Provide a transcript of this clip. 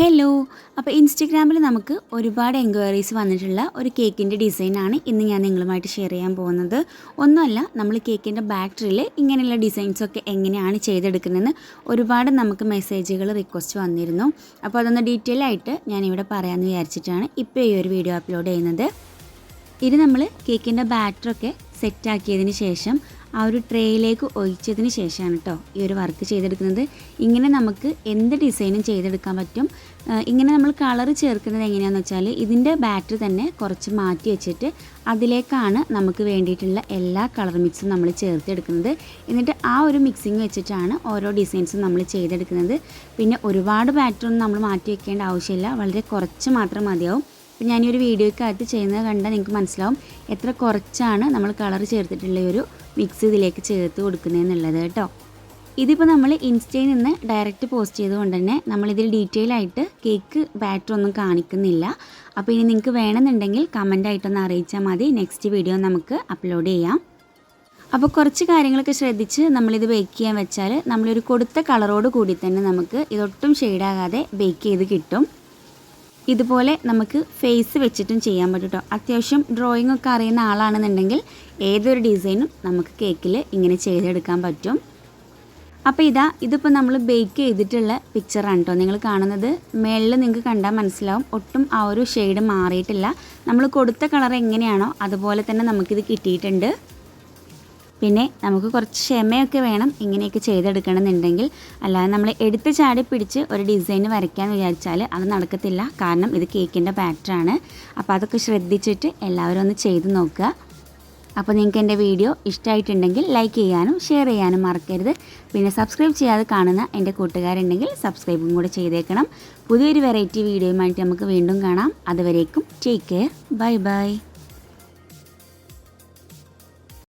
Hello അപ്പോൾ ഇൻസ്റ്റഗ്രാമിൽ നമുക്ക് ഒരുപാട് എൻക്വയറീസ് വന്നിട്ടുള്ള ഒരു കേക്കിന്റെ ഡിസൈനാണ് ഇന്ന് ഞാൻ നിങ്ങളുമായിട്ട് ഷെയർ ചെയ്യാൻ പോകുന്നത്. ഒന്നുമല്ല നമ്മൾ കേക്കിന്റെ ബാറ്ററിയിൽ ഇങ്ങനെയുള്ള ഡിസൈൻസൊക്കെ എങ്ങനെയാണ് ചെയ്തെടുക്കുന്നതെന്ന് ഒരുപാട് നമുക്ക് മെസ്സേജുകൾ റിക്വസ്റ്റ് വന്നിരുന്നു. അപ്പോൾ അതൊന്ന് ഡീറ്റെയിൽ ആയിട്ട് ഞാനിവിടെ പറയാമെന്ന് വിചാരിച്ചിട്ടാണ് ഇപ്പോൾ ഈ ഒരു വീഡിയോ അപ്ലോഡ് ചെയ്യുന്നത്. ഇത് നമ്മൾ കേക്കിന്റെ ബാറ്ററൊക്കെ സെറ്റാക്കിയതിന് ശേഷം ആ ഒരു ട്രേയിലേക്ക് ഒഴിച്ചതിന് ശേഷമാണ് കേട്ടോ ഈ ഒരു വർക്ക് ചെയ്തെടുക്കുന്നത്. ഇങ്ങനെ നമുക്ക് എന്ത് ഡിസൈനും ചെയ്തെടുക്കാൻ പറ്റും. ഇങ്ങനെ നമ്മൾ കളർ ചേർക്കുന്നത് എങ്ങനെയാണെന്ന് വെച്ചാൽ ഇതിന്റെ ബാറ്ററി തന്നെ കുറച്ച് മാറ്റി വെച്ചിട്ട് അതിലേക്കാണ് നമുക്ക് വേണ്ടിയിട്ടുള്ള എല്ലാ കളർ മിക്സും നമ്മൾ ചേർത്തെടുക്കുന്നത്. എന്നിട്ട് ആ ഒരു മിക്സിങ് വെച്ചിട്ടാണ് ഓരോ ഡിസൈൻസും നമ്മൾ ചെയ്തെടുക്കുന്നത്. പിന്നെ ഒരുപാട് ബാറ്ററൊന്നും നമ്മൾ മാറ്റി വെക്കേണ്ട ആവശ്യമില്ല. വളരെ കുറച്ച് മാത്രം മതിയാവും. അപ്പോൾ ഈ ഒരു വീഡിയോയ്ക്കകത്ത് ചെയ്യുന്നത് കണ്ടാൽ നിങ്ങൾക്ക് മനസ്സിലാവും. എത്ര കുറച്ചാണ് നമ്മൾ കളർ ചേർത്തിട്ടുള്ള ഒരു മിക്സ് ഇതിലേക്ക് ചേർത്ത് കൊടുക്കുന്നതെന്നുള്ളത് കേട്ടോ. ഇതിപ്പോൾ നമ്മൾ ഇൻസ്റ്റയിൽ നിന്ന് ഡയറക്റ്റ് പോസ്റ്റ് ചെയ്തുകൊണ്ട് തന്നെ നമ്മളിതിൽ ഡീറ്റെയിൽ ആയിട്ട് കേക്ക് ബാറ്റർ ഒന്നും കാണിക്കുന്നില്ല. അപ്പോൾ ഇനി നിങ്ങൾക്ക് വേണമെന്നുണ്ടെങ്കിൽ കമന്റ് ആയിട്ടൊന്ന് അറിയിച്ചാൽ മതി. നെക്സ്റ്റ് വീഡിയോ നമുക്ക് അപ്ലോഡ് ചെയ്യാം. അപ്പോൾ കുറച്ച് കാര്യങ്ങളൊക്കെ ശ്രദ്ധിച്ച് നമ്മളിത് ബേക്ക് ചെയ്യാൻ വെച്ചാൽ നമ്മളൊരു കൊടുത്ത കളറോട് കൂടി തന്നെ നമുക്ക് ഇതൊട്ടും ഷെയ്ഡാകാതെ ബേക്ക് ചെയ്ത് കിട്ടും. ഇതുപോലെ നമുക്ക് ഫേസ് വെച്ചിട്ടും ചെയ്യാൻ പറ്റും കേട്ടോ അത്യാവശ്യം ഡ്രോയിങ് ഒക്കെ അറിയുന്ന ആളാണെന്നുണ്ടെങ്കിൽ ഏതൊരു ഡിസൈനും നമുക്ക് കേക്കിൽ ഇങ്ങനെ ചെയ്തെടുക്കാൻ പറ്റും. അപ്പോൾ ഇതാ ഇതിപ്പോൾ നമ്മൾ ബേക്ക് ചെയ്തിട്ടുള്ള പിക്ചറാണ് കേട്ടോ നിങ്ങൾ കാണുന്നത് മേളിൽ നിങ്ങൾക്ക് കണ്ടാൽ മനസ്സിലാവും. ഒട്ടും ആ ഒരു ഷെയ്ഡ് മാറിയിട്ടില്ല. നമ്മൾ കൊടുത്ത കളർ എങ്ങനെയാണോ അതുപോലെ തന്നെ നമുക്കിത് കിട്ടിയിട്ടുണ്ട്. പിന്നെ നമുക്ക് കുറച്ച് ക്ഷമയൊക്കെ വേണം ഇങ്ങനെയൊക്കെ ചെയ്തെടുക്കണമെന്നുണ്ടെങ്കിൽ. അല്ലാതെ നമ്മൾ എടുത്ത് ചാടി പിടിച്ച് ഒരു ഡിസൈൻ വരയ്ക്കാൻ വിചാരിച്ചാൽ അത് നടക്കത്തില്ല. കാരണം ഇത് കേക്കിന്റെ ബാറ്ററാണ് അപ്പോൾ അതൊക്കെ ശ്രദ്ധിച്ചിട്ട് എല്ലാവരും ഒന്ന് ചെയ്ത് നോക്കുക. അപ്പോൾ നിങ്ങൾക്ക് എന്റെ വീഡിയോ ഇഷ്ടമായിട്ടുണ്ടെങ്കിൽ ലൈക്ക് ചെയ്യാനും ഷെയർ ചെയ്യാനും മറക്കരുത്. പിന്നെ സബ്സ്ക്രൈബ് ചെയ്യാതെ കാണുന്ന എന്റെ കൂട്ടുകാരുണ്ടെങ്കിൽ സബ്സ്ക്രൈബും കൂടെ ചെയ്തേക്കണം. പുതിയൊരു വെറൈറ്റി വീഡിയോയുമായിട്ട് നമുക്ക് വീണ്ടും കാണാം. അതുവരേക്കും ടേക്ക് കെയർ ബൈ ബൈ